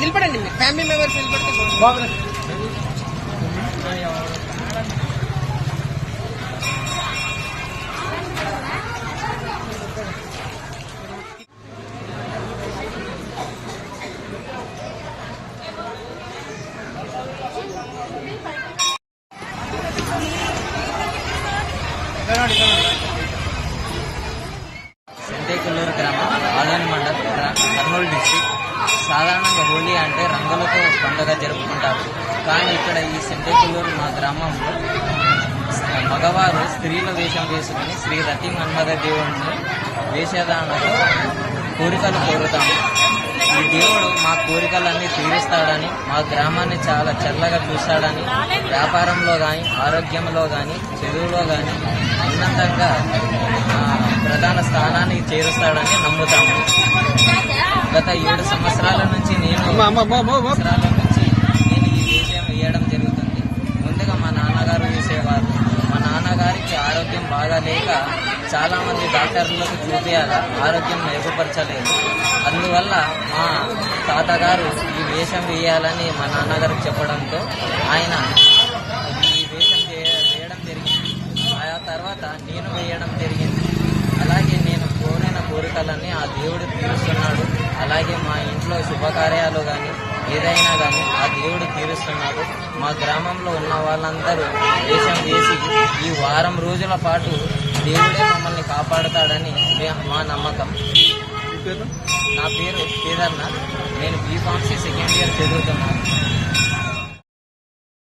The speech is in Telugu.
నిలబడండి మీరు. ఫ్యామిలీ మెంబర్స్ నిలబడితే బాగుంటుంది. సెంటేకుల్లూరు కర్నూలు డిస్టిక్. సాధారణంగా హోలీ అంటే రంగులతో పండుగ జరుపుకుంటారు. కానీ ఇక్కడ ఈ సెంటేకుల్లూరు మా గ్రామంలో మగవారు స్త్రీల వేషం వేసుకుని శ్రీ రతి మన్మద దేవుడిని వేషధారణతో కోరికలు కోరుతాము. ఈ దేవుడు మా కోరికలన్నీ తీరుస్తాడని మా గ్రామాన్ని చాలా చల్లగా చూస్తాడని వ్యాపారంలో కానీ ఆరోగ్యంలో కానీ చదువులో కానీ ఉన్నతంగా ప్రధాన స్థానానికి చేరుస్తాడని నమ్ముతాము. గత ఏడు సంవత్సరాల నుంచి నేను సంవత్సరాల నుంచి నేను ఈ వేషం వేయడం జరుగుతుంది. ముందుగా మా నాన్నగారు వేసేవారు. మా నాన్నగారికి ఆరోగ్యం బాగాలేక చాలా మంది డాక్టర్లకు చూపించాల ఆరోగ్యం మెరుగుపరచలేదు. అందువల్ల మా తాతగారు ఈ వేషం వేయాలని మా నాన్నగారికి చెప్పడంతో ఆయన ఈ వేషం వేయడం జరిగింది. ఆ తర్వాత నేను వేయడం కోరికలన్నీ ఆ దేవుడు తీరుస్తున్నాడు. అలాగే మా ఇంట్లో శుభకార్యాలు కానీ ఏదైనా కానీ ఆ దేవుడు తీరుస్తున్నాడు. మా గ్రామంలో ఉన్న వాళ్ళందరూ వేషం వేసి ఈ వారం రోజుల పాటు దేవుడే మమ్మల్ని కాపాడుతాడని మే- మా నమ్మకం. నా పేరు కేదార్నాథ్. నేను బీఫార్మసీ సెకండ్ ఇయర్ చదువుతున్నాను.